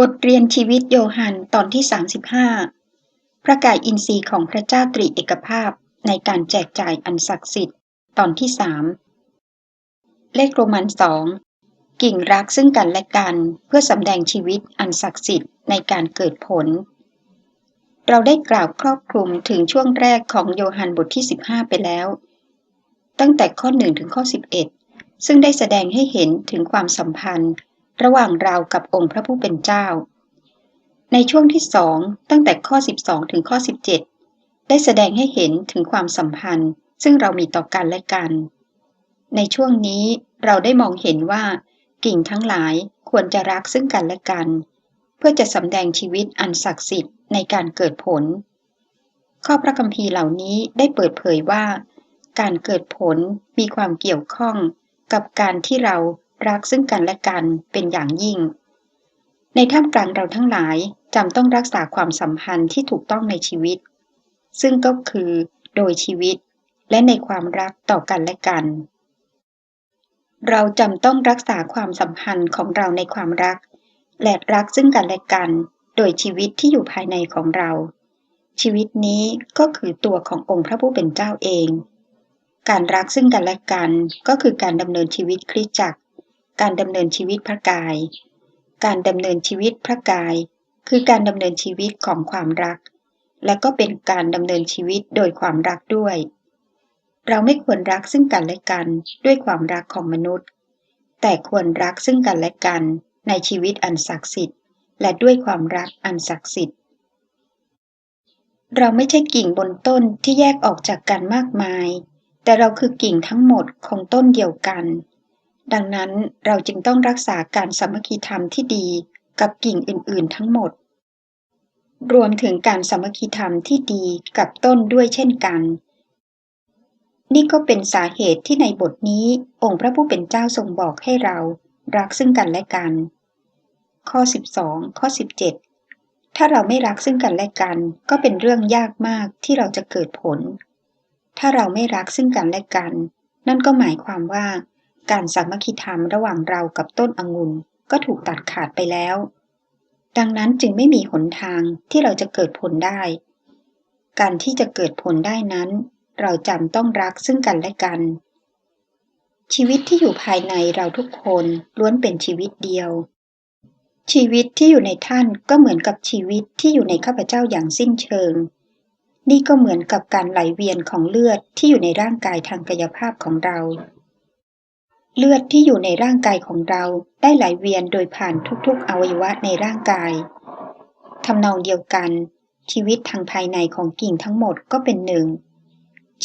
บทเรียนชีวิตโยฮันตอนที่ 35 พระกายอินทรีย์ของพระเจ้าตรีเอกภาพในการแจกจ่ายอันศักดิ์สิทธิ์ ตอนที่สามเลขโรมันสองกิ่งรักซึ่งกันและกันเพื่อสำแดงชีวิตอันศักดิ์สิทธิ์ในการเกิดผล เราได้กล่าวครอบคลุมถึงช่วงแรกของโยฮันบทที่ 15 ไปแล้ว ตั้งแต่ข้อ 1 ถึงข้อ 11 ซึ่งได้แสดงให้เห็นถึงความสัมพันธ์ ระหว่างเรากับองค์พระผู้เป็นเจ้า ในช่วงที่สองตั้งแต่ข้อ 12 ถึงข้อ 17 ได้แสดงให้เห็นถึงความสัมพันธ์ ซึ่งเรามีต่อกันและกัน ในช่วงนี้เราได้มองเห็นว่า กิ่งทั้งหลายควรจะรักซึ่งกันและกัน เพื่อจะสำแดงชีวิตอันศักดิ์สิทธิ์ในการเกิดผล ข้อพระคัมภีร์เหล่านี้ได้เปิดเผยว่า การเกิดผลมีความเกี่ยวข้องกับการที่เรา รักซึ่งกันและกันเป็นอย่างยิ่ง ในท่ามกลางเราทั้งหลายจำต้องรักษาความสัมพันธ์ที่ถูกต้องในชีวิต ซึ่งก็คือโดยชีวิตและในความรักต่อกันและกัน เราจำต้องรักษาความสัมพันธ์ของเราในความรัก และรักซึ่งกันและกัน โดยชีวิตที่อยู่ภายในของเรา ชีวิตนี้ก็คือตัวขององค์พระผู้เป็นเจ้าเอง การรักซึ่งกันและกันก็คือการดำเนินชีวิตคริสตจักร การดำเนินชีวิตพระกาย การดำเนินชีวิตพระกาย คือการดำเนินชีวิตของความรัก และก็เป็นการดำเนินชีวิตโดยความรักด้วย เราไม่ควรรักซึ่งกันและกันด้วยความรักของมนุษย์ แต่ควรรักซึ่งกันและกันในชีวิตอันศักดิ์สิทธิ์ และด้วยความรักอันศักดิ์สิทธิ์ เราไม่ใช่กิ่งบนต้นที่แยกออกจากกันมากมาย แต่เราคือกิ่งทั้งหมดของต้นเดียวกัน ดังนั้นเราจึงต้องรักษาการสามัคคีธรรมที่ดีกับกิ่งอื่น ๆ ทั้งหมด รวมถึงการสามัคคีธรรมที่ดีกับต้นด้วยเช่นกัน นี่ก็เป็นสาเหตุที่ในบทนี้องค์พระผู้เป็นเจ้าทรงบอกให้เรารักซึ่งกันและกัน ข้อ 12 ข้อ 17 ถ้าเราไม่รักซึ่งกันและกัน ก็เป็นเรื่องยากมากที่เราจะเกิดผล ถ้าเราไม่รักซึ่งกันและกัน นั่นก็หมายความว่า การสามัคคีธรรมระหว่างเรากับต้นองุ่นก็ถูกตัดขาดไปแล้ว ดังนั้นจึงไม่มีหนทางที่เราจะเกิดผลได้ การที่จะเกิดผลได้นั้น เราจำต้องรักซึ่งกันและกัน ชีวิตที่อยู่ภายในเราทุกคนล้วนเป็นชีวิตเดียว ชีวิตที่อยู่ในท่านก็เหมือนกับชีวิตที่อยู่ในข้าพเจ้าอย่างสิ้นเชิง นี่ก็เหมือนกับการไหลเวียนของเลือดที่อยู่ในร่างกายทางกายภาพของเรา เลือดที่อยู่ในร่างกายของเราได้ไหลเวียนโดยผ่านทุกๆ อวัยวะในร่างกายทำนองเดียวกัน ชีวิตทางภายในของกิ่งทั้งหมดก็เป็นหนึ่ง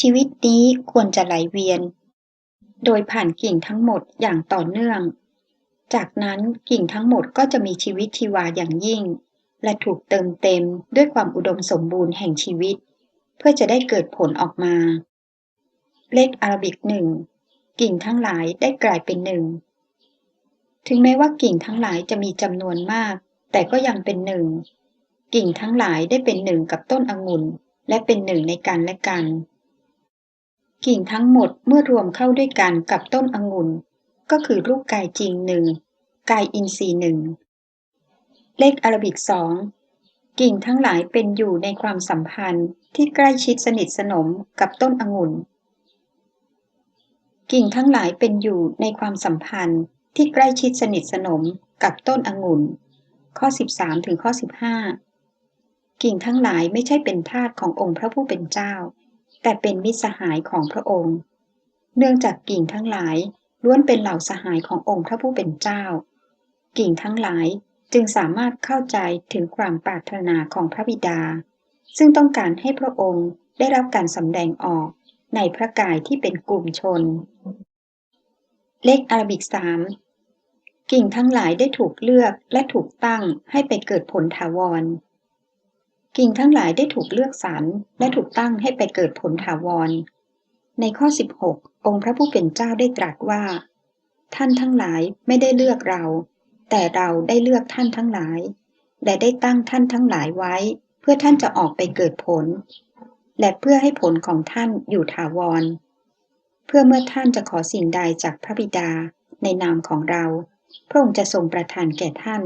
ชีวิตนี้ควรจะไหลเวียน โดยผ่านกิ่งทั้งหมดอย่างต่อเนื่อง จากนั้นกิ่งทั้งหมดก็จะมีชีวิตชีวาอย่างยิ่ง และถูกเติมเต็มด้วยความอุดมสมบูรณ์แห่งชีวิต เพื่อจะได้เกิดผลออกมา เลขอาราบิกหนึ่ง กิ่งทั้งหลายได้กลายเป็นหนึ่ง ถึงแม้ว่ากิ่งทั้งหลายจะมีจำนวนมาก แต่ก็ยังเป็นหนึ่ง กิ่งทั้งหลายได้เป็นหนึ่งกับต้นองุ่น และเป็นหนึ่งในกันและกัน กิ่งทั้งหมดเมื่อรวมเข้าด้วยกันกับต้นองุ่น ก็คือรูปกายจริงหนึ่งกายอินทรีย์หนึ่งเลขอารบิกสองกิ่งทั้งหลายเป็นอยู่ในความสัมพันธ์ที่ใกล้ชิดสนิทสนมกับต้นองุ่น กิ่งทั้งหลายเป็นอยู่ในความสัมพันธ์ที่ใกล้ชิดสนิทสนมกับต้นองุ่น ข้อ 13 ถึงข้อ 15 กิ่งทั้งหลายไม่ใช่เป็นทาสขององค์พระผู้เป็นเจ้า แต่เป็นมิตรสหายของพระองค์ เนื่องจากกิ่งทั้งหลายล้วนเป็นเหล่าสหายขององค์พระผู้เป็นเจ้า กิ่งทั้งหลายจึงสามารถเข้าใจถึงความปรารถนาของพระบิดา ซึ่งต้องการให้พระองค์ได้รับการสำแดงออก ในพระกายที่เป็นกลุ่มชน เลขอารบิกสามกิ่งทั้งหลายได้ถูกเลือกและถูกตั้งให้ไปเกิดผลถาวร กิ่งทั้งหลายได้ถูกเลือกสรรและถูกตั้งให้ไปเกิดผลถาวร ในข้อ 16 องค์พระผู้เป็นเจ้าได้ตรัสว่า ท่านทั้งหลายไม่ได้เลือกเรา แต่เราได้เลือกท่านทั้งหลาย และได้ตั้งท่านทั้งหลายไว้ เพื่อท่านจะออกไปเกิดผล และเพื่อให้ผลของท่านอยู่ถาวร เพื่อเมื่อท่านจะขอสิ่งใดจากพระบิดาในนามของเรา พระองค์จะทรงประทานแก่ท่าน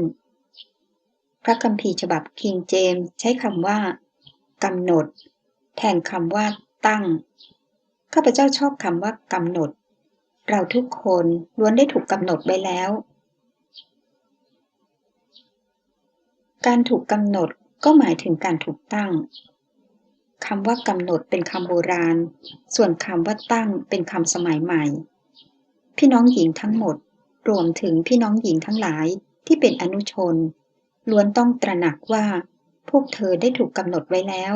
พระคัมภีร์ฉบับคิงเจมส์ใช้คำว่ากำหนด แทนคำว่าตั้ง ข้าพเจ้าชอบคำว่ากำหนด เราทุกคนล้วนได้ถูกกำหนดไว้แล้ว การถูกกำหนดก็หมายถึงการถูกตั้ง คำว่ากำหนดเป็นคำโบราณ ส่วนคำว่าตั้งเป็นคำสมัยใหม่ พี่น้องหญิงทั้งหมด รวมถึงพี่น้องหญิงทั้งหลายที่เป็นอนุชน ล้วนต้องตระหนักว่า พวกเธอได้ถูกกำหนดไว้แล้ว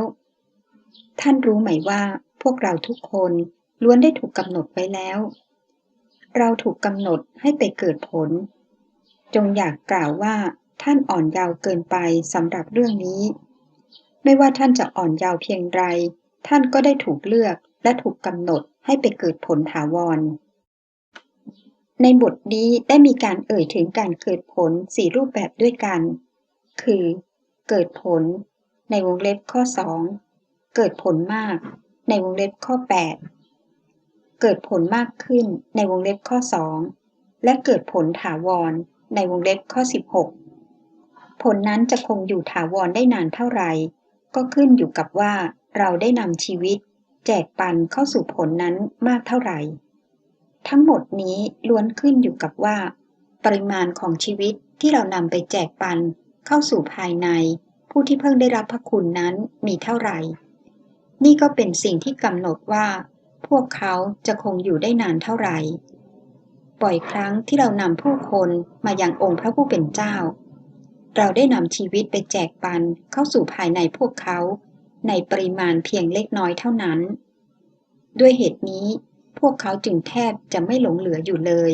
ท่านรู้ไหมว่าพวกเราทุกคนล้วนได้ถูกกำหนดไว้แล้ว เราถูกกำหนดให้ไปเกิดผล จงอยากกล่าวว่าท่านอ่อนเยาว์เกินไปสำหรับเรื่องนี้ ไม่ว่าท่านจะอ่อนเยาว์เพียงไร ท่านก็ได้ถูกเลือกและถูกกำหนดให้ไปเกิดผลถาวร ในบทนี้ได้มีการเอ่ยถึงการเกิดผลสี่รูปแบบด้วยกัน คือ เกิดผล ในวงเล็บข้อ 2 เกิดผลมาก ในวงเล็บข้อ 8 เกิดผลมากขึ้น ในวงเล็บข้อ 2 และเกิดผลถาวร ในวงเล็บข้อ 16 ผลนั้นจะคงอยู่ถาวรได้นานเท่าไหร่ ก็ขึ้นอยู่กับว่าเราได้นำชีวิต แจกปันเข้าสู่ผลนั้นมากเท่าไหร่ ทั้งหมดนี้ล้วนขึ้นอยู่กับว่า ปริมาณของชีวิตที่เรานำไปแจกปันเข้าสู่ภายใน ผู้ที่เพิ่งได้รับพระคุณนั้นมีเท่าไหร่ นี่ก็เป็นสิ่งที่กำหนดว่า พวกเขาจะคงอยู่ได้นานเท่าไหร่บ่อยครั้งที่เรานำผู้คนมาอยังองค์พระผู้เป็นเจ้า เราได้นำชีวิตไปแจกปันเข้าสู่ภายในพวกเขา ในปริมาณเพียงเล็กน้อยเท่านั้น ด้วยเหตุนี้ พวกเขาจึงแทบจะไม่หลงเหลืออยู่เลย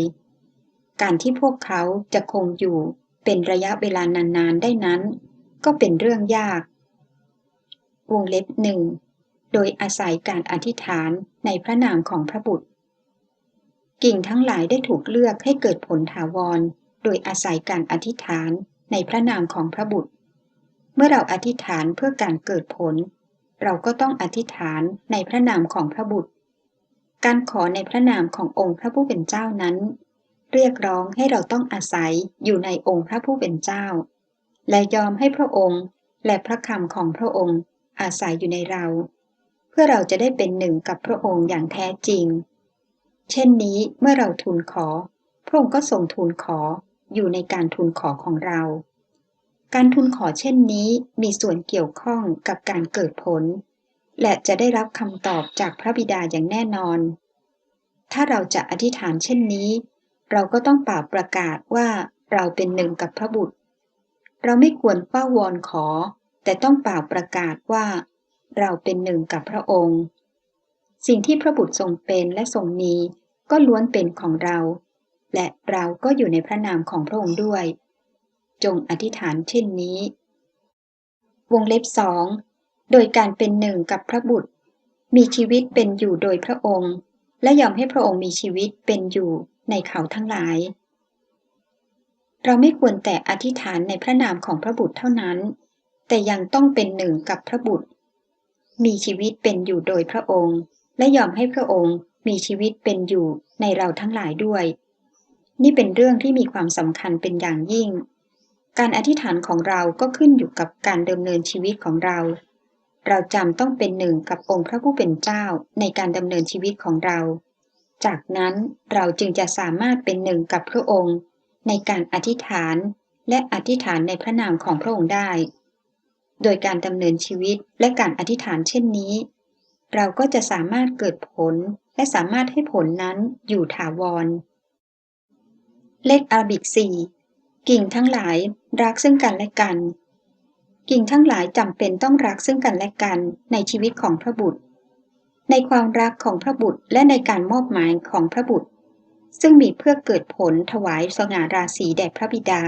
การที่พวกเขาจะคงอยู่เป็นระยะเวลานานๆได้นั้น ก็เป็นเรื่องยาก วงเล็บหนึ่งโดยอาศัยการอธิษฐานในพระนามของพระบุตร กิ่งทั้งหลายได้ถูกเลือกให้เกิดผลถาวร โดยอาศัยการอธิษฐาน ในพระนามของพระบุตร เมื่อเราอธิษฐานเพื่อการเกิดผล เราก็ต้องอธิษฐานในพระนามของพระบุตร การขอในพระนามขององค์พระผู้เป็นเจ้านั้น เรียกร้องให้เราต้องอาศัยอยู่ในองค์พระผู้เป็นเจ้า และยอมให้พระองค์และพระคำของพระองค์อาศัยอยู่ในเรา เพื่อเราจะได้เป็นหนึ่งกับพระองค์อย่างแท้จริง เช่นนี้เมื่อเราทูลขอ พระองค์ก็ทรงทูลขอ อยู่ในการทูลขอของเรา การทูลขอเช่นนี้มีส่วนเกี่ยวข้องกับการเกิดผล และจะได้รับคำตอบจากพระบิดาอย่างแน่นอน ถ้าเราจะอธิษฐานเช่นนี้ เราก็ต้องเป่าประกาศว่าเราเป็นหนึ่งกับพระบุตร เราไม่ควรเฝ้าวอนขอ แต่ต้องเป่าประกาศว่า เราเป็นหนึ่งกับพระองค์ สิ่งที่พระบุตรทรงเป็นและทรงมี ก็ล้วนเป็นของเรา และเราก็อยู่ในพระนามของพระองค์ด้วย จงอธิษฐานเช่นนี้ วงเล็บสองโดยการเป็นหนึ่งกับพระบุตร มีชีวิตเป็นอยู่โดยพระองค์ และยอมให้พระองค์มีชีวิตเป็นอยู่ในเขาทั้งหลาย เราไม่ควรแต่อธิษฐานในพระนามของพระบุตรเท่านั้น แต่ยังต้องเป็นหนึ่งกับพระบุตร มีชีวิตเป็นอยู่โดยพระองค์ และยอมให้พระองค์มีชีวิตเป็นอยู่ในเราทั้งหลายด้วย นี่เป็นเรื่องที่มีความสำคัญเป็นอย่างยิ่ง การอธิษฐานของเราก็ขึ้นอยู่กับการดำเนินชีวิตของเรา เราจำต้องเป็นหนึ่งกับองค์พระผู้เป็นเจ้าในการดำเนินชีวิตของเรา จากนั้นเราจึงจะสามารถเป็นหนึ่งกับพระองค์ ในการอธิษฐานและอธิษฐานในพระนามของพระองค์ได้ โดยการดำเนินชีวิตและการอธิษฐานเช่นนี้ เราก็จะสามารถเกิดผลและสามารถให้ผลนั้นอยู่ถาวร เลขอารบิกสี่กิ่งทั้งหลายรักซึ่งกันและกัน กิ่งทั้งหลายจำเป็นต้องรักซึ่งกันและกันในชีวิตของพระบุตร ในความรักของพระบุตรและในการมอบหมายของพระบุตร ซึ่งมีเพื่อเกิดผลถวายสง่าราศีแด่พระบิดา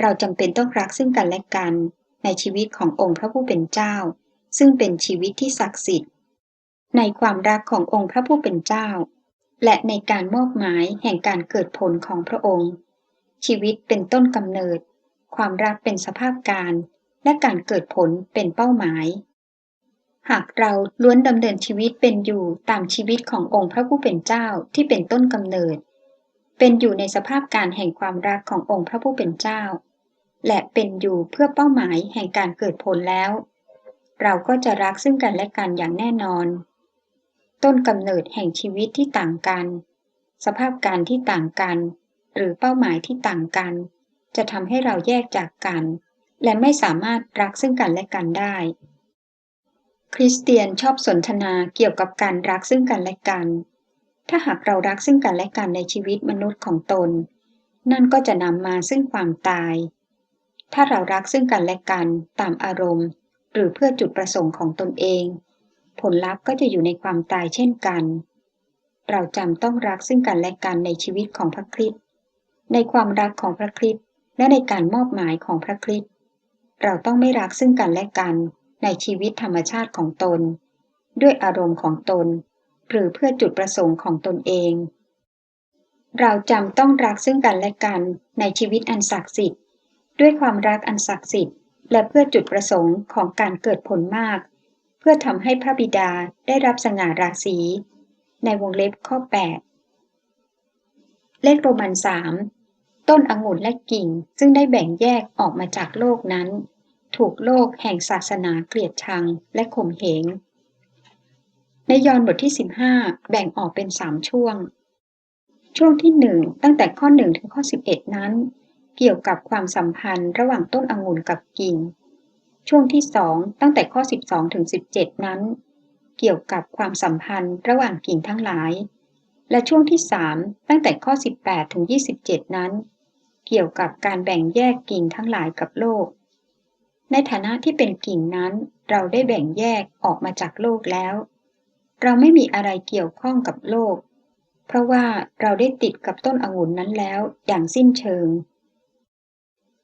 เราจำเป็นต้องรักซึ่งกันและกันในชีวิตขององค์พระผู้เป็นเจ้า ซึ่งเป็นชีวิตที่ศักดิ์สิทธิ์ ในความรักขององค์พระผู้เป็นเจ้า และในการมอบหมายแห่งการเกิดผลของพระองค์ ชีวิตเป็นต้นกำเนิด ความรักเป็นสภาพการ และการเกิดผลเป็นเป้าหมาย หากเราล้วนดำเนินชีวิตเป็นอยู่ตามชีวิตขององค์พระผู้เป็นเจ้าที่เป็นต้นกำเนิด เป็นอยู่ในสภาพการแห่งความรักขององค์พระผู้เป็นเจ้า และเป็นอยู่เพื่อเป้าหมายแห่งการเกิดผลแล้ว เราก็จะรักซึ่งกันและกันอย่างแน่นอน ต้นกำเนิดแห่งชีวิตที่ต่างกัน สภาพการที่ต่างกัน หรือเป้าหมายที่ต่างกัน จะทำให้เราแยกจากกัน และไม่สามารถรักซึ่งกันและกันได้ คริสเตียนชอบสนทนาเกี่ยวกับการรักซึ่งกันและกัน ถ้าหากเรารักซึ่งกันและกันในชีวิตมนุษย์ของตน นั่นก็จะนำมาซึ่งความตาย ถ้าเรารักซึ่งกันและกันตามอารมณ์ หรือเพื่อจุดประสงค์ของตนเอง ผลลัพธ์ก็จะอยู่ในความตายเช่นกัน เราจำต้องรักซึ่งกันและกันในชีวิตของพระคริสต์ในความรักของพระคริสต์และในการมอบหมายของพระคริสต์เราต้องไม่รักซึ่งกันและกันในชีวิตธรรมชาติของตน ด้วยอารมณ์ของตน หรือเพื่อจุดประสงค์ของตนเอง เราจำต้องรักซึ่งกันและกันในชีวิตอันศักดิ์สิทธิ์ ด้วยความรักอันศักดิ์สิทธิ์ และเพื่อจุดประสงค์ของการเกิดผลมาก เพื่อทำให้พระบิดาได้รับสง่าราศี ในวงเล็บข้อ 8 เลขโรมันสามต้นองุ่นและกิ่งซึ่งได้แบ่งแยกออกมาจากโลกนั้น ถูกโลกแห่งศาสนาเกลียดชังและข่มเหงในยอห์นบทที่ 15 แบ่งออกเป็นสามช่วง ช่วงที่หนึ่งตั้งแต่ข้อ 1 ถึงข้อ 11 นั้น เกี่ยวกับความสัมพันธ์ระหว่างต้นองุ่นกับกิ่ง ช่วงที่สองตั้งแต่ข้อ 12 ถึง 17 นั้น เกี่ยวกับความสัมพันธ์ระหว่างกิ่งทั้งหลาย และช่วงที่สามตั้งแต่ข้อ 18 ถึง 27 นั้น เกี่ยวกับการแบ่งแยกกิ่งทั้งหลายกับโลก ในฐานะที่เป็นกิ่งนั้นเราได้แบ่งแยกออกมาจากโลกแล้ว เราไม่มีอะไรเกี่ยวข้องกับโลก เพราะว่าเราได้ติดกับต้นองุ่นนั้นแล้วอย่างสิ้นเชิง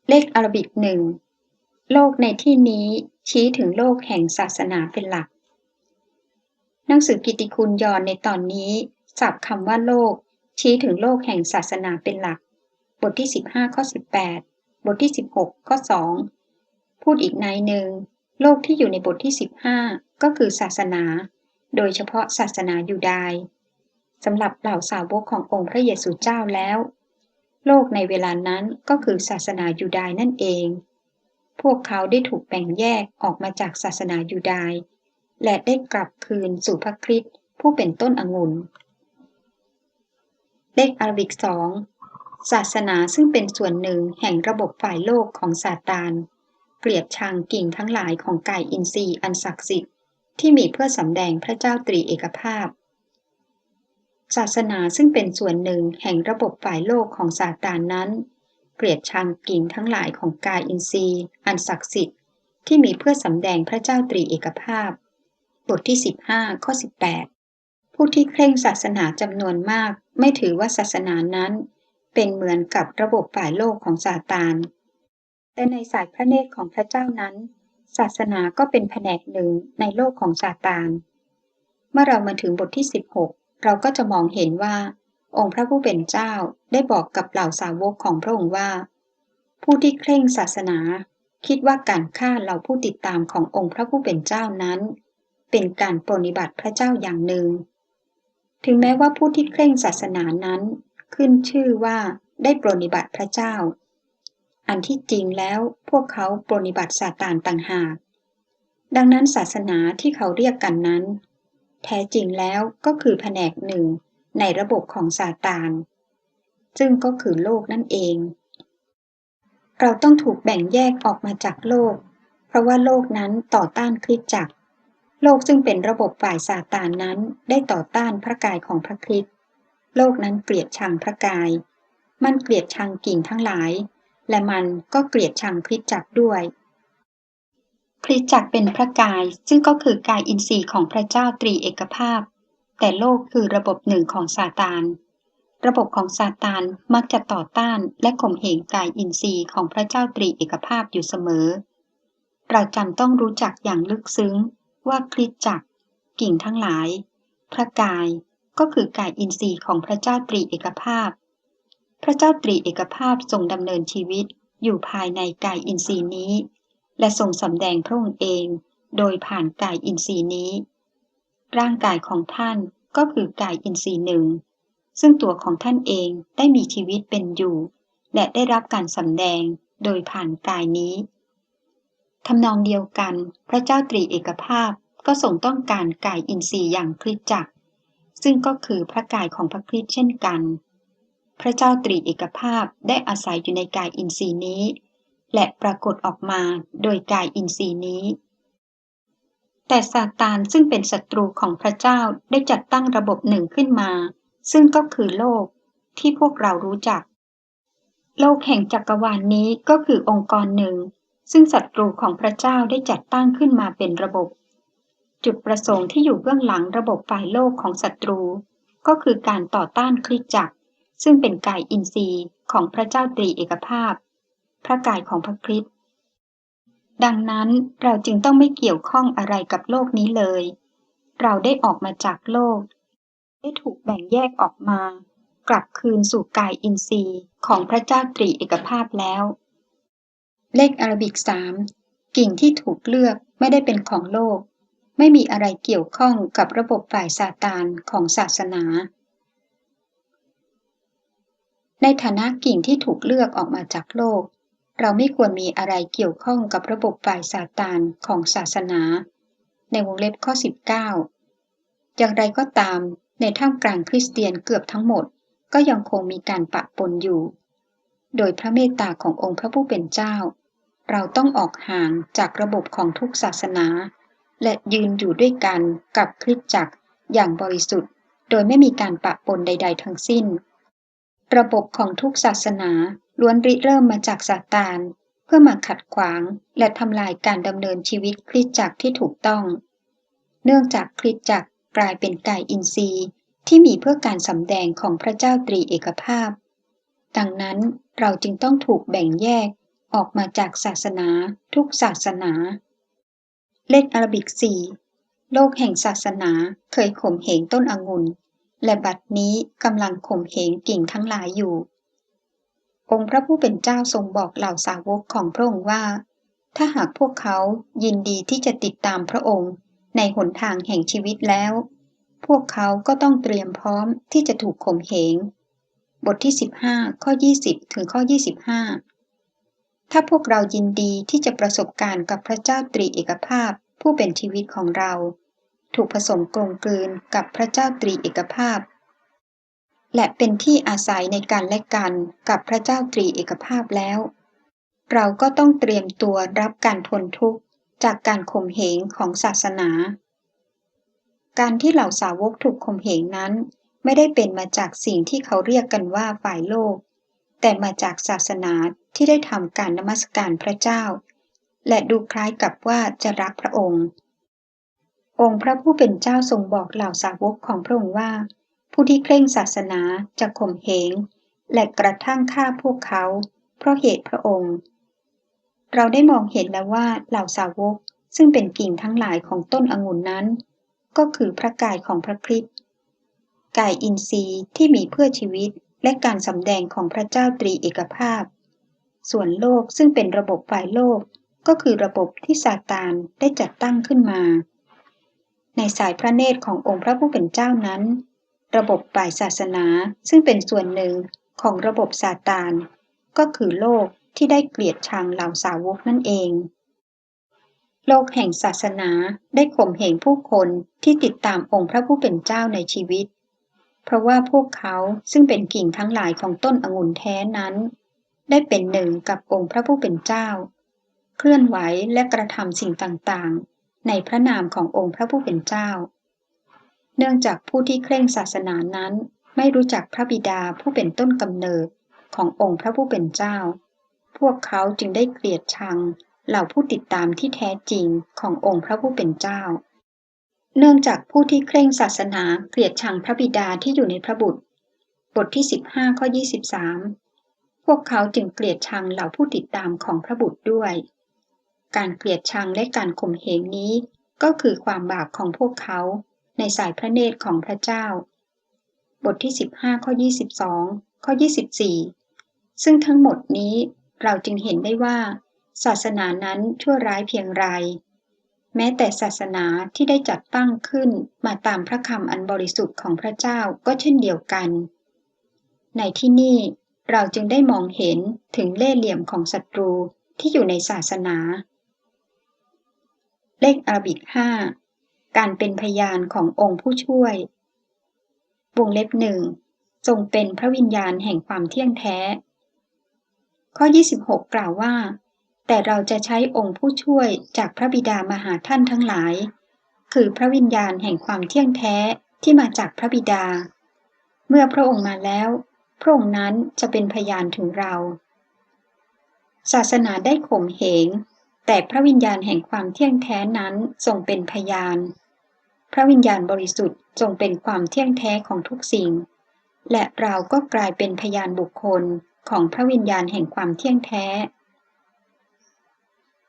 เลขอารบิกหนึ่ง โลกในที่นี้ชี้ถึงโลกแห่งศาสนาเป็นหลัก หนังสือกิติคุณยอนในตอนนี้สับคำว่าโลก ชี้ถึงโลกแห่งศาสนาเป็นหลัก บทที่ 15ข้อ18 บทที่ 16ข้อ2 พูดอีกในหนึ่ง โลกที่อยู่ในบทที่ 15 ก็คือศาสนา โดยเฉพาะศาสนายูดายสำหรับเหล่าสาวกขององค์พระเยซูเจ้าแล้ว โลกในเวลานั้นก็คือศาสนายูดายนั่นเอง พวกเขาได้ถูกแบ่งแยกออกมาจากศาสนายูดายและได้กลับคืนสู่พระคริสต์ผู้เป็นต้นองุ่นเลขอาราบิกสองศาสนาซึ่งเป็นส่วนหนึ่งแห่งระบบฝ่ายโลกของซาตาน เกลียดชังกิ่งทั้งหลายของกายอินทรีย์อันศักดิ์สิทธิ์ที่มีเพื่อสำแดงพระเจ้าตรีเอกภาพ ศาสนาซึ่งเป็นส่วนหนึ่งแห่งระบบฝ่ายโลกของซาตานนั้น เกลียดชังกิ่งทั้งหลายของกายอินทรีย์ อันศักดิ์สิทธิ์ ที่มีเพื่อสำแดงพระเจ้าตรีเอกภาพ บทที่ 15 ข้อ 18 ผู้ที่เคร่งศาสนาจำนวนมาก ไม่ถือว่าศาสนานั้น เป็นเหมือนกับระบบฝ่ายโลกของซาตาน แต่ในสายพระเนตรของพระเจ้านั้น ศาสนาก็เป็นแผนกหนึ่งในโลกของซาตาน เมื่อเรามาถึงบทที่ 16 เราก็จะมองเห็นว่า องค์พระผู้เป็นเจ้าได้บอกกับเหล่าสาวกของพระองค์ว่า ผู้ที่เคร่งศาสนา คิดว่าการฆ่าเหล่าผู้ติดตามขององค์พระผู้เป็นเจ้านั้น เป็นการปรนิบัติพระเจ้าอย่างหนึ่ง ถึงแม้ว่าผู้ที่เคร่งศาสนานั้น ขึ้นชื่อว่าได้ปรนิบัติพระเจ้า อันที่จริงแล้วพวกเขาปรนิบัติซาตานต่างหาก ดังนั้นศาสนาที่เขาเรียกกันนั้น แท้จริงแล้วก็คือแผนกหนึ่ง ในระบบของซาตาน ซึ่งก็คือโลกนั่นเอง เราต้องถูกแบ่งแยกออกมาจากโลก เพราะว่าโลกนั้นต่อต้านคริสตจักร โลกซึ่งเป็นระบบฝ่ายซาตานนั้นได้ต่อต้านพระกายของพระคริสต์โลกนั้นเกลียดชังพระกาย มันเกลียดชังกิ่งทั้งหลาย และมันก็เกลียดชังคริสตจักรด้วยคริสจักรเป็นพระกายซึ่งก็คือกายอินทรีย์ของพระเจ้าตรีเอกภาพ แต่โลกคือระบบหนึ่งของซาตาน ระบบของซาตานมักจะต่อต้านและข่มเหงกายอินทรีย์ของพระเจ้าตรีเอกภาพอยู่เสมอ เราจำต้องรู้จักอย่างลึกซึ้งว่าคริสจักร กิ่งทั้งหลาย พระกายก็คือกายอินทรีย์ของพระเจ้าตรีเอกภาพ พระเจ้าตรีเอกภาพทรงดำเนินชีวิตอยู่ภายในกายอินทรีย์นี้ และทรงสำแดงพระองค์เอง โดยผ่านกายอินทรีย์นี้ ร่างกายของท่านก็คือกายอินทรีย์หนึ่ง ซึ่งตัวของท่านเองได้มีชีวิตเป็นอยู่ และได้รับการสำแดงโดยผ่านกายนี้ทำนองเดียวกัน พระเจ้าตรีเอกภาพก็ทรงต้องการกายอินทรีย์อย่างคริสจักร ซึ่งก็คือพระกายของพระคริสต์เช่นกัน พระเจ้าตรีเอกภาพได้อาศัยอยู่ในกายอินทรีย์นี้ และปรากฏออกมาโดยกายอินทรีย์นี้ แต่ซาตานซึ่งเป็นศัตรูของพระเจ้าได้จัดตั้งระบบหนึ่งขึ้นมา ซึ่งก็คือโลกที่พวกเรารู้จัก โลกแห่งจักรวาลนนี้ก็คือองค์กรหนึ่ง ซึ่งศัตรูของพระเจ้าได้จัดตั้งขึ้นมาเป็นระบบ จุดประสงค์ที่อยู่เบื้องหลังระบบฝ่ายโลกของศัตรู ก็คือการต่อต้านคริสตจักร ซึ่งเป็นกายอินทรีย์ของพระเจ้าตรีเอกภาพ พระกายของพระคริสต์ ดังนั้นเราจึงต้องไม่เกี่ยวข้องอะไรกับโลกนี้เลย เราได้ออกมาจากโลก ได้ถูกแบ่งแยกออกมา กลับคืนสู่กายอินทรีย์ของพระเจ้าตรีเอกภาพแล้ว เลขอารบิกสามกิ่งที่ถูกเลือกไม่ได้เป็นของโลก ไม่มีอะไรเกี่ยวข้องกับระบบฝ่ายซาตานของศาสนา ในฐานะกิ่งที่ถูกเลือกออกมาจากโลก เราไม่ควรมีอะไรเกี่ยวข้องกับระบบฝ่ายซาตานของศาสนา ในวงเล็บข้อ 19 อย่างไรก็ตาม ในท่ามกลางคริสเตียนเกือบทั้งหมด ก็ยังคงมีการปะปนอยู่ โดยพระเมตตาขององค์พระผู้เป็นเจ้า เราต้องออกห่างจากระบบของทุกศาสนา และยืนอยู่ด้วยกันกับคริสตจักรอย่างบริสุทธิ์ โดยไม่มีการปะปนใด ๆ ทั้งสิ้น ระบบของทุกศาสนาล้วนริเริ่มมาจากซาตาน เพื่อมาขัดขวางและทำลายการดำเนินชีวิตคริสตจักรที่ถูกต้อง เนื่องจากคริสตจักรกลายเป็นกายอินทรีย์ที่มีเพื่อการสำแดงของพระเจ้าตรีเอกภาพ ดังนั้นเราจึงต้องถูกแบ่งแยกออกมาจากศาสนาทุกศาสนา เลขอารบิกสีโลกแห่งศาสนาเคยข่มเหงต้นองุ่น และบัดนี้กำลังข่มเหงกิ่งทั้งหลายอยู่ องค์พระผู้เป็นเจ้าทรงบอกเหล่าสาวกของพระองค์ว่า ถ้าหากพวกเขายินดีที่จะติดตามพระองค์ในหนทางแห่งชีวิตแล้ว พวกเขาก็ต้องเตรียมพร้อมที่จะถูกข่มเหง บทที่ 15 ข้อ 20 ถึงข้อ 25 ถ้าพวกเรายินดีที่จะประสบการณ์กับพระเจ้าตรีเอกภาพผู้เป็นชีวิตของเรา ถูกผสมกลมกลืนกับพระเจ้าตรีเอกภาพ และเป็นที่อาศัยในการและกันกับพระเจ้าตรีเอกภาพแล้ว เราก็ต้องเตรียมตัวรับการทนทุกข์จากการข่มเหงของศาสนา การที่เหล่าสาวกถูกข่มเหงนั้น ไม่ได้เป็นมาจากสิ่งที่เขาเรียกกันว่าฝ่ายโลก แต่มาจากศาสนาที่ได้ทำการนมัสการพระเจ้า และดูคล้ายกับว่าจะรักพระองค์ องค์พระผู้เป็นเจ้าทรงบอกเหล่าสาวกของพระองค์ว่า ผู้ที่เคร่งศาสนาจะข่มเหง และกระทั่งฆ่าพวกเขา เพราะเหตุพระองค์ เราได้มองเห็นแล้วว่าเหล่าสาวกซึ่งเป็นกิ่งทั้งหลายของต้นองุ่นนั้น ก็คือพระกายของพระคริสต์กายอินทรีย์ที่มีเพื่อชีวิตและการสำแดงของพระเจ้าตรีเอกภาพ ส่วนโลกซึ่งเป็นระบบฝ่ายโลกก็คือระบบที่ซาตานได้จัดตั้งขึ้นมา ในสายพระเนตรขององค์พระผู้เป็นเจ้านั้น ระบบฝ่ายศาสนาซึ่งเป็นส่วนหนึ่งของระบบซาตาน ก็คือโลกที่ได้เกลียดชังเหล่าสาวกนั่นเอง โลกแห่งศาสนาได้ข่มเหงผู้คนที่ติดตามองค์พระผู้เป็นเจ้าในชีวิต เพราะว่าพวกเขาซึ่งเป็นกิ่งทั้งหลายของต้นองุ่นแท้นั้น ได้เป็นหนึ่งกับองค์พระผู้เป็นเจ้า เคลื่อนไหวและกระทำสิ่งต่างๆ ในพระนามขององค์พระผู้เป็นเจ้า เนื่องจากผู้ที่เคร่งศาสนานั้น ไม่รู้จักพระบิดาผู้เป็นต้นกำเนิดขององค์พระผู้เป็นเจ้า พวกเขาจึงได้เกลียดชังเหล่าผู้ติดตามที่แท้จริงขององค์พระผู้เป็นเจ้า เนื่องจากผู้ที่เคร่งศาสนาเกลียดชังพระบิดาที่อยู่ในพระบุตร บทที่ 15ข้อ23 พวกเขาจึงเกลียดชังเหล่าผู้ติดตามของพระบุตรด้วย การเกลียดชังและการข่มเหงนี้ ก็คือความบาปของพวกเขา ในสายพระเนตรของพระเจ้า บทที่ 15 ข้อ 22 ข้อ 24 ซึ่งทั้งหมดนี้เราจึงเห็นได้ว่า ศาสนานั้นชั่วร้ายเพียงไร แม้แต่ศาสนาที่ได้จัดตั้งขึ้นมาตามพระคำอันบริสุทธิ์ของพระเจ้าก็เช่นเดียวกัน ในที่นี่เราจึงได้มองเห็นถึงเล่ห์เหลี่ยมของศัตรูที่อยู่ในศาสนา เลขอาราบิกห้าการเป็นพยานขององค์ผู้ช่วย วงเล็บหนึ่งทรงเป็นพระวิญญาณแห่งความเที่ยงแท้ ข้อ 26 กล่าวว่า แต่เราจะใช้องค์ผู้ช่วยจากพระบิดามหาท่านทั้งหลาย คือพระวิญญาณแห่งความเที่ยงแท้ที่มาจากพระบิดา เมื่อพระองค์มาแล้ว พระองค์นั้นจะเป็นพยานถึงเรา ศาสนาได้ข่มเหง แต่พระวิญญาณแห่งความเที่ยงแท้นั้นทรงเป็นพยาน พระวิญญาณบริสุทธิ์ทรงเป็นความเที่ยงแท้ของทุกสิ่ง และเราก็กลายเป็นพยานบุคคลของพระวิญญาณแห่งความเที่ยงแท้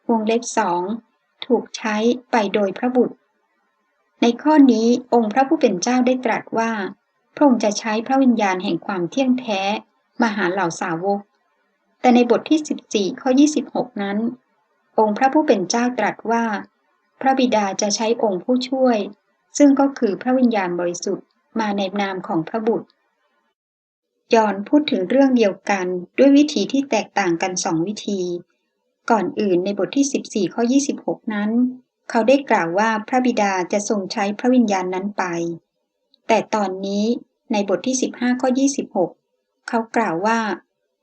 วงเล็บสองถูกใช้ไปโดยพระบุตร ในข้อนี้องค์พระผู้เป็นเจ้าได้ตรัสว่า พระองค์จะใช้พระวิญญาณแห่งความเที่ยงแท้มาหาเหล่าสาวก แต่ในบทที่ 14 ข้อ 26 นั้น องค์พระผู้เป็นเจ้าตรัสว่า พระบิดาจะใช้องค์ผู้ช่วย ซึ่งก็คือพระวิญญาณบริสุทธิ์มาในนามของพระบุตร ยอนพูดถึงเรื่องเดียวกันด้วยวิธีที่แตกต่างกันสองวิธี ก่อนอื่นในบทที่ 14 ข้อ 26 นั้น เขาได้กล่าวว่าพระบิดาจะทรงใช้พระวิญญาณนั้นไป แต่ตอนนี้ในบทที่ 15 ข้อ 26 เขากล่าวว่า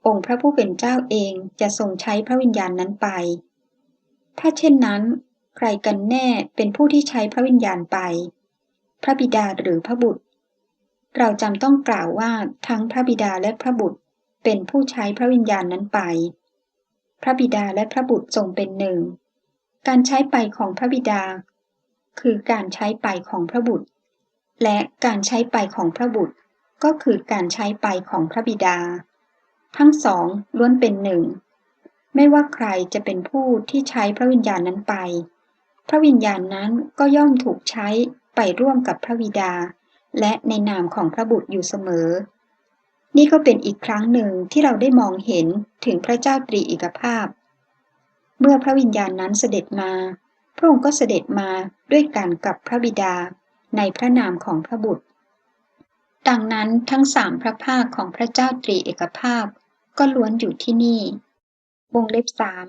องค์พระผู้เป็นเจ้าเองจะทรงใช้พระวิญญาณนั้นไป ถ้าเช่นนั้น ใครกันแน่เป็นผู้ที่ใช้พระวิญญาณไป พระบิดาหรือพระบุตร เราจำต้องกล่าวว่าทั้งพระบิดาและพระบุตรเป็นผู้ใช้พระวิญญาณนั้นไป พระบิดาและพระบุตรทรงเป็นหนึ่ง การใช้ไปของพระบิดา คือการใช้ไปของพระบุตร และการใช้ไปของพระบุตร ก็คือการใช้ไปของพระบิดา ทั้งสองล้วนเป็นหนึ่ง ไม่ว่าใครจะเป็นผู้ที่ใช้พระวิญญาณนั้นไป พระวิญญาณนั้นก็ย่อมถูกใช้ไปร่วมกับพระบิดา และในนามของพระบุตรอยู่เสมอ นี่ก็เป็นอีกครั้งหนึ่งที่เราได้มองเห็นถึงพระเจ้าตรีเอกภาพ เมื่อพระวิญญาณนั้นเสด็จมา พระองค์ก็เสด็จมาด้วยกันกับพระบิดาในพระนามของพระบุตร ดังนั้นทั้งสามพระภาคของพระเจ้าตรีเอกภาพก็ล้วนอยู่ที่นี่ วงเล็บสาม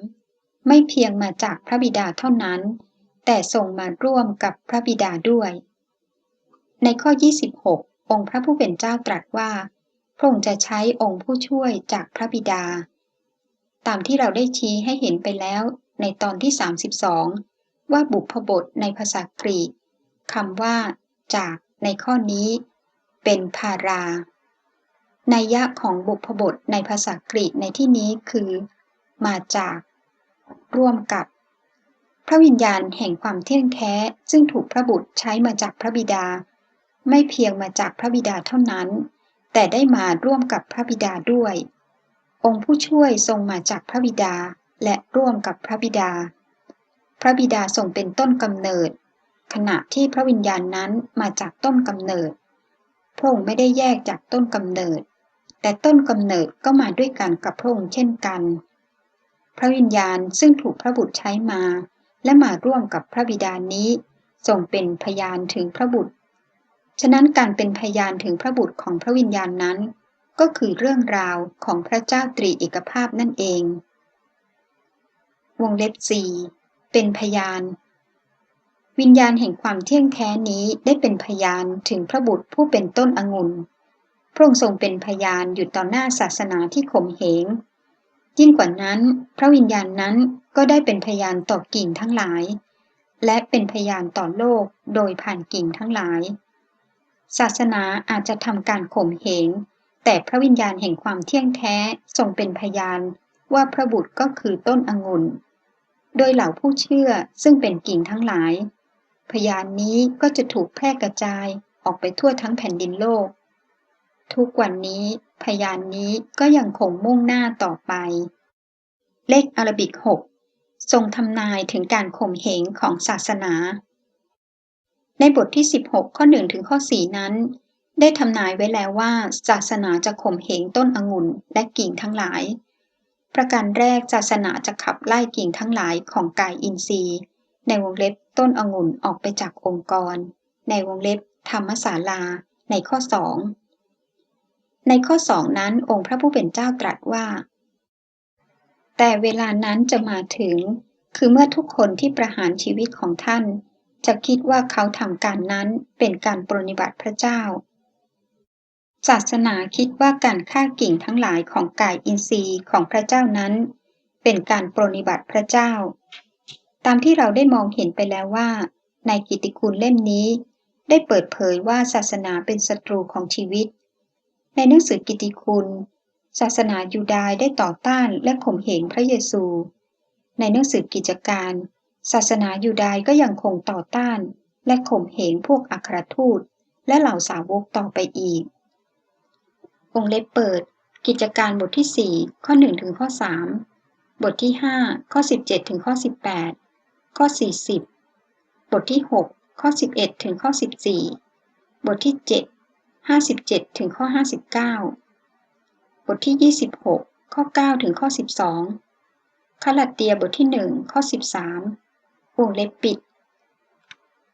ไม่เพียงมาจากพระบิดาเท่านั้น แต่ส่งมาร่วมกับพระบิดาด้วย ในข้อ 26 องค์พระผู้เป็นเจ้าตรัสว่า พระองค์จะใช้องค์ผู้ช่วยจากพระบิดา ตามที่เราได้ชี้ให้เห็นไปแล้วในตอนที่ 32 ว่าบุพบทในภาษากรีกคำว่า จากในข้อนี้ เป็นพารานัยยะของบุพบทในภาษากรีกในที่นี้คือ มาจาก ร่วมกับ พระวิญญาณแห่งความเที่ยงแท้ซึ่งถูกพระบุตรใช้มาจากพระบิดา ไม่เพียงมาจากพระบิดาเท่านั้น แต่ได้มาร่วมกับพระบิดาด้วย องค์ผู้ช่วยทรงมาจากพระบิดาและร่วมกับพระบิดา พระบิดาทรงเป็นต้นกำเนิด ขณะที่พระวิญญาณนั้นมาจากต้นกำเนิด พระองค์ไม่ได้แยกจากต้นกำเนิด แต่ต้นกำเนิดก็มาด้วยกันกับพระองค์เช่นกัน พระวิญญาณซึ่งถูกพระบุตรใช้มา และมาร่วมกับพระบิดานี้ทรงเป็นพยานถึงพระบุตร ฉะนั้นการเป็นพยานถึงพระบุตรของพระวิญญาณนั้น ก็คือเรื่องราวของพระเจ้าตรีเอกภาพนั่นเอง วงเล็บสี่เป็นพยาน วิญญาณแห่งความเที่ยงแท้นี้ได้เป็นพยานถึงพระบุตรผู้เป็นต้นองุ่นพระองค์ทรงเป็นพยานอยู่ต่อหน้าศาสนาที่ข่มเหง ยิ่งกว่านั้น พระวิญญาณนั้นก็ได้เป็นพยานต่อกิ่งทั้งหลาย และเป็นพยานต่อโลกโดยผ่านกิ่งทั้งหลาย ศาสนาอาจจะทำการข่มเหงแต่พระวิญญาณแห่งความเที่ยงแท้ทรงเป็นพยานว่าพระบุตรก็คือต้นองุ่น โดยเหล่าผู้เชื่อซึ่งเป็นกิ่งทั้งหลาย พยานนี้ก็จะถูกแพร่กระจายออกไปทั่วทั้งแผ่นดินโลก ทุกวันนี้พยานนี้ก็ยังคงมุ่งหน้าต่อไป เลขอารบิก6ทรงทำนายถึงการข่มเหงของศาสนา ในบทที่ 16 ข้อ1ถึงข้อ 4 นั้น ได้ทำนายไว้แล้วว่า ศาสนาจะข่มเหงต้นองุ่นและกิ่งทั้งหลาย ประการแรกศาสนาจะขับไล่กิ่งทั้งหลายของกายอินทรีย์ ในวงเล็บต้นองุ่นออกไปจากองค์กร ในวงเล็บธรรมศาลา ในข้อ 2 ในข้อสองนั้นองค์พระผู้เป็นเจ้าตรัสว่า แต่เวลานั้นจะมาถึง คือเมื่อทุกคนที่ประหารชีวิตของท่าน จะคิดว่าเขาทำการนั้นเป็นการปรนิบัติพระเจ้า ศาสนาคิดว่าการฆ่ากิ่งทั้งหลายของกายอินทรีย์ของพระเจ้านั้น เป็นการปรนิบัติพระเจ้า ตามที่เราได้มองเห็นไปแล้วว่า ในกิติคุณเล่มนี้ ได้เปิดเผยว่าศาสนาเป็นศัตรูของชีวิต ในหนังสือกิติคุณ ศาสนายูดายได้ต่อต้านและข่มเหงพระเยซู ในหนังสือกิจการ ศาสนายูดายก็ยังคงต่อต้าน และข่มเหงพวกอัครทูต และเหล่าสาวกต่อไปอีกวงเล็บเปิด กิจการบทที่ 4 ข้อ1ถึงข้อ3บทที่ 5 ข้อ 17ถึงข้อ18 ข้อ 40 บทที่ 6 ข้อ 11ถึงข้อ 14 บทที่ 7 57ถึงข้อ59บทที่26ข้อ9ถึงข้อ12คาลาเตียบทที่1ข้อ13วงเล็บปิด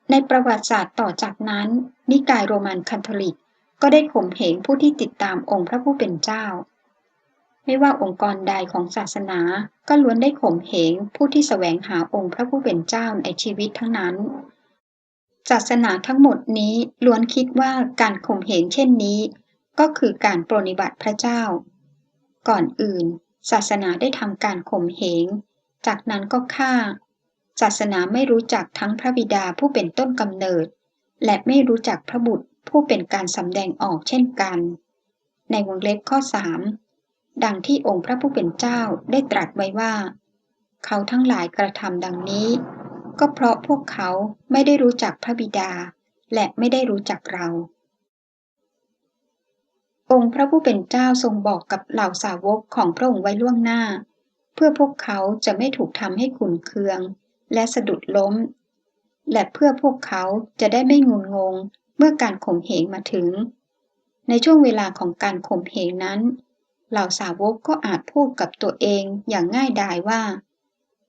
ในประวัติศาสตร์ต่อจากนั้น นิกายโรมันคันทอลิก ก็ได้ข่มเหงผู้ที่ติดตามองค์พระผู้เป็นเจ้า ไม่ว่าองค์กรใดของศาสนาก็ล้วนได้ข่มเหงผู้ที่แสวงหาองค์พระผู้เป็นเจ้าในชีวิตทั้งนั้น ศาสนาทั้งหมดนี้ล้วนคิดว่าการข่มเหงเช่นนี้ ก็คือการปรนิบัติพระเจ้า ก่อนอื่น ศาสนาได้ทำการข่มเหง จากนั้นก็ฆ่า ศาสนาไม่รู้จักทั้งพระบิดาผู้เป็นต้นกำเนิด และไม่รู้จักพระบุตรผู้เป็นการสำแดงออกเช่นกัน ในวงเล็บข้อ 3 ดังที่องค์พระผู้เป็นเจ้าได้ตรัสไว้ว่า เขาทั้งหลายกระทำดังนี้ ก็เพราะพวกเขาไม่ได้รู้จักพระบิดา และไม่ได้รู้จักเรา องค์พระผู้เป็นเจ้าทรงบอกกับเหล่าสาวกของพระองค์ไว้ล่วงหน้า เพื่อพวกเขาจะไม่ถูกทำให้ขุนเคือง และสะดุดล้ม และเพื่อพวกเขาจะได้ไม่งุนงงเมื่อการข่มเหงมาถึง ในช่วงเวลาของการข่มเหงนั้น เหล่าสาวกก็อาจพูดกับตัวเองอย่างง่ายดายว่า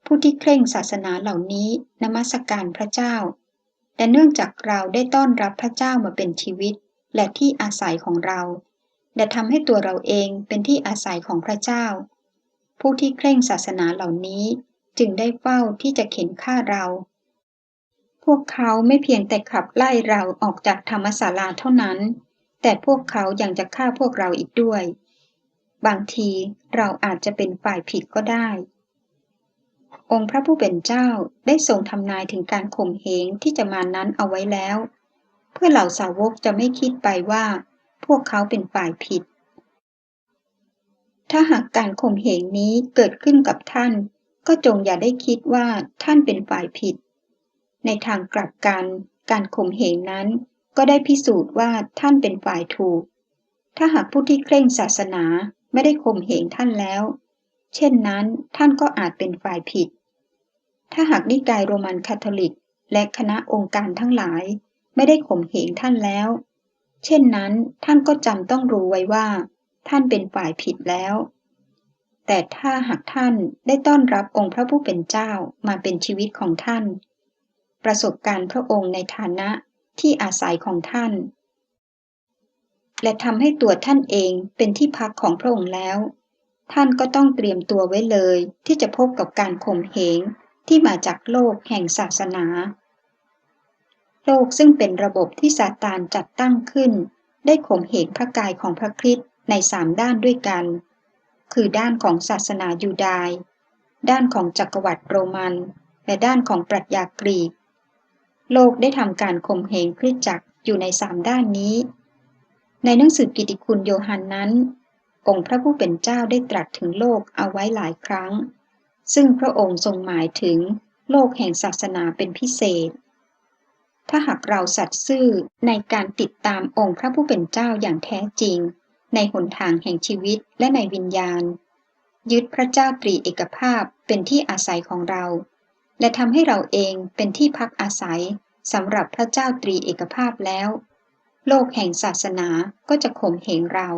ผู้ที่เคร่งศาสนาเหล่านี้นมัสการพระเจ้า แต่เนื่องจากเราได้ต้อนรับพระเจ้ามาเป็นชีวิต และที่อาศัยของเราและทำให้ตัวเราเองเป็นที่อาศัยของพระเจ้า ผู้ที่เคร่งศาสนาเหล่านี้จึงได้เฝ้าที่จะเข็นฆ่าเรา พวกเขาไม่เพียงแต่ขับไล่เราออกจากธรรมศาลาเท่านั้น แต่พวกเขายังจะฆ่าพวกเราอีกด้วย บางทีเราอาจจะเป็นฝ่ายผิดก็ได้ องค์พระผู้เป็นเจ้าได้ทรงทำนายถึงการข่มเหงที่จะมานั้นเอาไว้แล้ว เพื่อเหล่าสาวกจะไม่คิดไปว่า พวกเขาเป็นฝ่ายผิด ถ้าหากการข่มเหงนี้เกิดขึ้นกับท่าน ก็จงอย่าได้คิดว่าท่านเป็นฝ่ายผิด ในทางกลับกัน การข่มเหงนั้นก็ได้พิสูจน์ว่าท่านเป็นฝ่ายถูก ถ้าหากผู้ที่เคร่งศาสนาไม่ได้ข่มเหงท่านแล้ว เช่นนั้นท่านก็อาจเป็นฝ่ายผิด ถ้าหากนิกายโรมันคาทอลิก และคณะองค์การทั้งหลาย ไม่ได้ข่มเหงท่านแล้ว เช่นนั้นท่านก็จำต้องรู้ไว้ว่า ท่านเป็นฝ่ายผิดแล้ว แต่ถ้าหากท่านได้ต้อนรับองค์พระผู้เป็นเจ้ามาเป็นชีวิตของท่าน ประสบการณ์พระองค์ในฐานะที่อาศัยของท่าน และทำให้ตัวท่านเองเป็นที่พักของพระองค์แล้ว ท่านก็ต้องเตรียมตัวไว้เลย ที่จะพบกับการข่มเหงที่มาจากโลกแห่งศาสนา โลกซึ่งเป็นระบบที่ซาตานจัดตั้งขึ้น ได้ข่มเหงพระกายของพระคริสต์ในสามด้านด้วยกัน คือด้านของศาสนายูดายด้านของจักรวรรดิโรมัน และด้านของปรัชญากรีก โลกได้ทำการข่มเหงคริสตจักรอยู่ในสามด้านนี้ ในหนังสือกิติคุณโยฮันนั้น องค์พระผู้เป็นเจ้าได้ตรัสถึงโลกเอาไว้หลายครั้ง ซึ่งพระองค์ทรงหมายถึงโลกแห่งศาสนาเป็นพิเศษ ถ้าหากเราสัตย์ซื่อในการติดตามองค์พระผู้เป็นเจ้าอย่างแท้จริง ในหนทางแห่งชีวิตและในวิญญาณ ยึดพระเจ้าตรีเอกภาพเป็นที่อาศัยของเรา และทำให้เราเองเป็นที่พักอาศัยสำหรับพระเจ้าตรีเอกภาพแล้ว โลกแห่งศาสนาก็จะข่มเหงเรา